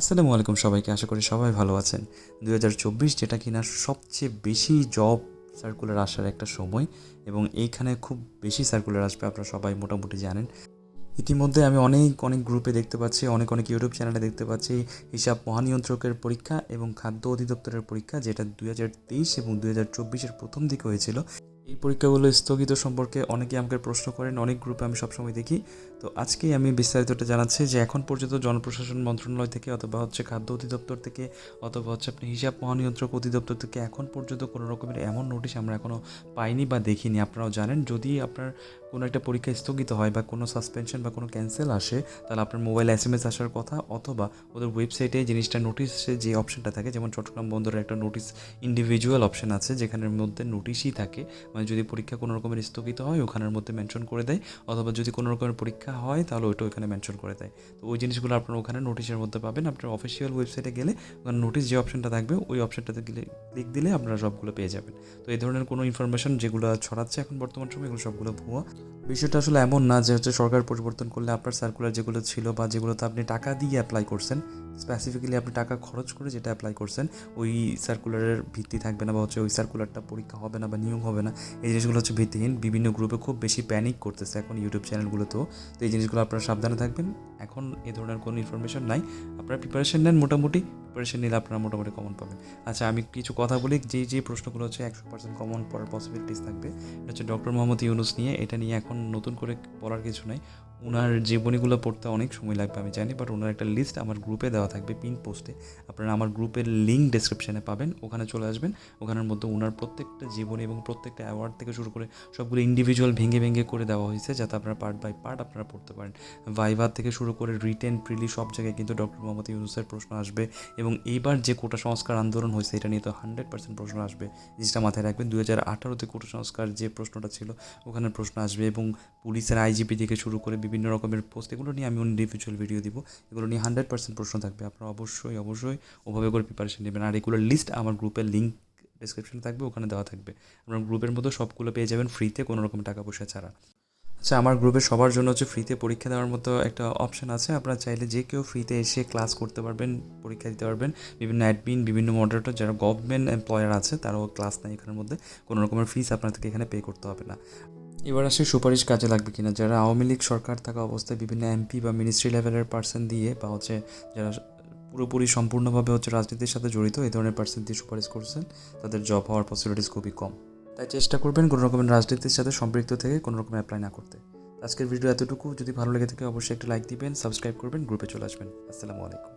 আসসালামু আলাইকুম সবাইকে, আশা করি সবাই ভালো আছেন। দুই হাজার চব্বিশ যেটা কিনা সবচেয়ে বেশি জব সার্কুলার আসার একটা সময় এবং এইখানে খুব বেশি সার্কুলার আসবে, আপনারা সবাই মোটামুটি জানেন। ইতিমধ্যে আমি অনেক অনেক গ্রুপে দেখতে পাচ্ছি, অনেক অনেক ইউটিউব চ্যানেলে দেখতে পাচ্ছি হিসাব মহানিয়ন্ত্রকের পরীক্ষা এবং খাদ্য অধিদপ্তরের পরীক্ষা, যেটা দুই হাজার তেইশ এবং দুই প্রথম দিকে হয়েছিল। এই পরীক্ষাগুলো স্থগিত সম্পর্কে অনেকে আমাকে প্রশ্ন করেন, অনেক গ্রুপে আমি সবসময় দেখি। তো আজকেই আমি বিস্তারিতটা জানাচ্ছি যে এখন পর্যন্ত জনপ্রশাসন মন্ত্রণালয় থেকে অথবা হচ্ছে খাদ্য অধিদপ্তর থেকে অথবা হচ্ছে আপনি হিসাব মহানিয়ন্ত্রক অধিদপ্তর থেকে এখন পর্যন্ত কোনো রকমের এমন নোটিশ আমরা এখনও পাইনি বা দেখিনি। আপনারাও জানেন, যদি আপনার কোনো একটা পরীক্ষা স্থগিত হয় বা কোনো সাসপেনশন বা কোনো ক্যান্সেল আসে, তাহলে আপনার মোবাইল এস এম এস আসার কথা অথবা ওদের ওয়েবসাইটে জিনিসটা নোটিশে যে অপশনটা থাকে, যেমন চট্টগ্রাম বন্দরের একটা নোটিশ ইন্ডিভিজুয়াল অপশন আছে, যেখানের মধ্যে নোটিশই থাকে মানে যদি পরীক্ষা কোনো রকমের স্থগিত হয়, ওখানের মধ্যে মেনশন করে দেয়, অথবা যদি কোনো রকমের পরীক্ষা হয়, তাহলে ওইটা ওখানে মেনশন করে দেয়। তো ওই জিনিসগুলো আপনার ওখানে নোটিশের মধ্যে পাবেন। আপনার অফিসিয়াল ওয়েবসাইটে গেলে ওখানে নোটিশ যে অপশনটা থাকবে, ওই অপশনটাতে গেলে ক্লিক দিলে আপনারা সবগুলো পেয়ে যাবেন। তো এই ধরনের কোনো ইনফরমেশন যেগুলো ছড়াচ্ছে এখন বর্তমান সময়, এগুলো সবগুলো ভুয়া। বিষয়টা আসলে এমন না যে হচ্ছে সরকার পরিবর্তন করলে আপনার সার্কুলার যেগুলো ছিল বা যেগুলোতে আপনি টাকা দিয়ে অ্যাপ্লাই করছেন স্পেসিফিক্যালি আপনি টাকা খরচ করে যেটা অ্যাপ্লাই করছেন, ওই সার্কুলারের ভিত্তি থাকবে না বা হচ্ছে ওই সার্কুলারটা পরীক্ষা হবে না বা নিয়োগ হবে না। এই জিনিসগুলো হচ্ছে ভিত্তিহীন। বিভিন্ন গ্রুপে খুব বেশি প্যানিক করতেছে এখন ইউটিউব চ্যানেলগুলোতেও তো এই জিনিসগুলো আপনারা সাবধানে থাকবেন। এখন এ ধরনের কোনো ইনফরমেশন নাই। আপনারা প্রিপারেশন নেন মোটামুটি। প্রিপারেশন নিলে আপনারা মোটামুটি কমন পাবেন। আচ্ছা আমি কিছু কথা বলি যে যে প্রশ্নগুলো হচ্ছে একশো পার্সেন্ট কমন পড়ার পসিবিলিটিস থাকবে, এটা হচ্ছে ডক্টর মোহাম্মদ ইউনুস নিয়ে, এটা নিয়ে এখন নতুন করে বলার কিছু নাই। ওনার জীবনীগুলো পড়তে অনেক সময় লাগবে, আমি জানি বাট ওনার একটা লিস্ট আমার গ্রুপে দেওয়া থাকবে পিন পোস্টে আপনারা আমার গ্রুপের লিঙ্ক ডেসক্রিপশনে পাবেন, ওখানে চলে আসবেন। ওখানের মধ্যে ওনার প্রত্যেকটা জীবনী এবং প্রত্যেকটা অ্যাওয়ার্ড থেকে শুরু করে সবগুলো ইন্ডিভিজুয়াল ভেঙে ভেঙে করে দেওয়া হয়েছে, যাতে আপনারা পার্ট বাই পার্ট আপনারা পড়তে পারেন। ভাইভার থেকে শুরু করে রিটেন প্রিলি সব জায়গায় কিন্তু ডক্টর মোহাম্মদ ইউনুসের প্রশ্ন আসবে এবং এইবার যে কোটা সংস্কার আন্দোলন হয়েছে, এটা নিয়ে তো হান্ড্রেড পার্সেন্ট প্রশ্ন আসবে। জিনিসটা মাথায় রাখবেন দু হাজার আঠারোতে কোটা সংস্কার যে প্রশ্নটা ছিল, ওখানে প্রশ্ন আসবে এবং পুলিশের আইজিপি থেকে শুরু করে বিভিন্ন রকমের পোস্ট এগুলো নিয়ে আমি ইন্ডিভিজুয়াল ভিডিও দিব। এগুলো নিয়ে হান্ড্রেড পার্সেন্ট প্রশ্ন থাকবে। আপনারা অবশ্যই অবশ্যই ওভাবে করে প্রিপারেশন নেবেন। আর এগুলোর লিস্ট আমার গ্রুপের লিঙ্ক ডিসক্রিপশনে থাকবে, ওখানে দেওয়া থাকবে। আপনার গ্রুপের মধ্যে সবগুলো পেয়ে যাবেন ফ্রিতে কোনো রকম টাকা পয়সা ছাড়া। আচ্ছা আমার গ্রুপে সবার জন্য হচ্ছে ফ্রিতে পরীক্ষা দেওয়ার মতো একটা অপশন আছে। আপনারা চাইলে যে কেউ ফ্রিতে এসে ক্লাস করতে পারবেন, পরীক্ষা দিতে পারবেন। বিভিন্ন অ্যাডমিন বিভিন্ন মডারেটর যারা গভর্নমেন্ট এমপ্লয়ার আছে, তারাও ক্লাস নেয় এখানের মধ্যে। কোনো রকমের ফিস আপনাদেরকে এখানে পে করতে হবে না। এবার আসে সুপারিশ কাজে লাগবে কিনা? যারা আওয়ামী লীগ সরকার থাকা অবস্থায় বিভিন্ন এমপি বা মিনিস্ট্রি লেভেলের পার্সন দিয়ে বা হচ্ছে যারা পুরোপুরি সম্পূর্ণভাবে হচ্ছে রাজনীতির সাথে জড়িত, এই ধরনের পার্সন দিয়ে সুপারিশ করছেন, তাদের জব হওয়ার পসিবিলিটিস খুবই কম। তাই চেষ্টা করবেন কোনো রকমের রাজনীতির সাথে সম্পৃক্ত থেকে কোনো রকম অ্যাপ্লাই না করতে। আজকের ভিডিও এতটুকু। যদি ভালো লেগে থাকে, অবশ্যই একটা লাইক দিবেন সাবস্ক্রাইব করবেন গ্রুপে চলে আসবেন। আসসালামু আলাইকুম।